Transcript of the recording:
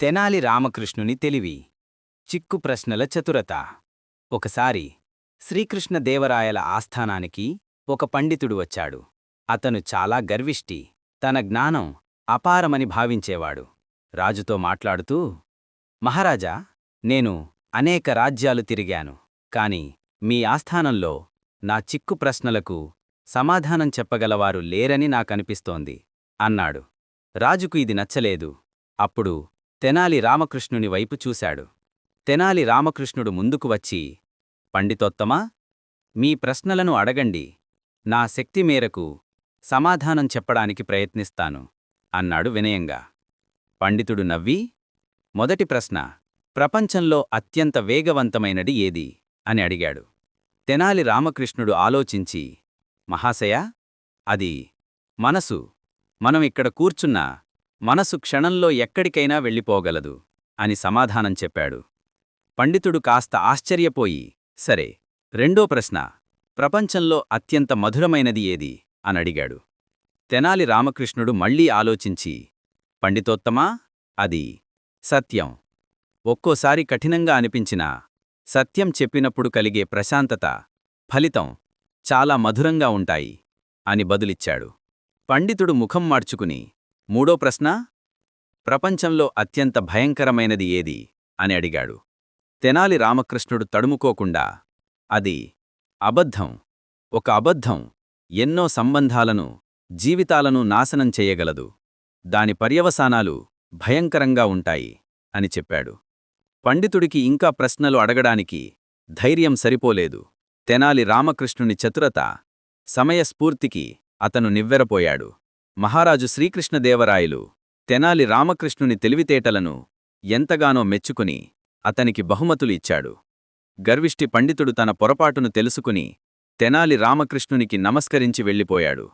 తెనాలి రామకృష్ణుని తెలివి. చిక్కు ప్రశ్నల చతురత. ఒకసారి శ్రీకృష్ణదేవరాయల ఆస్థానానికి ఒక పండితుడు వచ్చాడు. అతను చాలా గర్విష్టి తన జ్ఞానం అపారమని భావించేవాడు. రాజుతో మాట్లాడుతూ మహారాజా నేను అనేక రాజ్యాలు తిరిగాను కాని మీ ఆస్థానంలో నా చిక్కు ప్రశ్నలకు సమాధానం చెప్పగలవారు లేరని నాకనిపిస్తోంది అన్నాడు. రాజుకు ఇది నచ్చలేదు. అప్పుడు తెనాలి రామకృష్ణుని వైపు చూశాడు. తెనాలి రామకృష్ణుడు ముందుకు వచ్చి పండితోత్తమా మీ ప్రశ్నలను అడగండి. నా శక్తి మేరకు సమాధానం చెప్పడానికి ప్రయత్నిస్తాను అన్నాడు వినయంగా. పండితుడు నవ్వి మొదటి ప్రశ్న ప్రపంచంలో అత్యంత వేగవంతమైనది ఏది? అని అడిగాడు. తెనాలి రామకృష్ణుడు ఆలోచించి మహాశయ అది మనసు. మనం ఇక్కడ కూర్చున్నా మనసు క్షణంలో ఎక్కడికైనా వెళ్ళిపోగలదు అని సమాధానం చెప్పాడు. పండితుడు కాస్త ఆశ్చర్యపోయి సరే రెండో ప్రశ్న ప్రపంచంలో అత్యంత మధురమైనది ఏది? అనడిగాడు తెనాలి రామకృష్ణుడు మళ్ళీ ఆలోచించి పండితోత్తమా? అది సత్యం. ఒక్కోసారి కఠినంగా అనిపించినా సత్యం చెప్పినప్పుడు కలిగే ప్రశాంతత ఫలితం చాలా మధురంగా ఉంటాయి అని బదులిచ్చాడు. పండితుడు ముఖం మార్చుకుని మూడో ప్రశ్న ప్రపంచంలో అత్యంత భయంకరమైనది ఏది? అని అడిగాడు. తెనాలి రామకృష్ణుడు తడుముకోకుండా అది అబద్ధం. ఒక అబద్ధం ఎన్నో సంబంధాలను జీవితాలను నాశనం చెయ్యగలదు దాని పర్యవసానాలు భయంకరంగా ఉంటాయి అని చెప్పాడు. పండితుడికి ఇంకా ప్రశ్నలు అడగడానికి ధైర్యం సరిపోలేదు. తెనాలి రామకృష్ణుని చతురత సమయస్ఫూర్తికి అతను నివ్వెరపోయాడు. మహారాజు శ్రీకృష్ణదేవరాయలు తెనాలి రామకృష్ణుని తెలివితేటలను ఎంతగానో మెచ్చుకుని అతనికి బహుమతులు ఇచ్చాడు. గర్విష్టి పండితుడు తన పొరపాటును తెలుసుకుని తెనాలి రామకృష్ణునికి నమస్కరించి వెళ్ళిపోయాడు.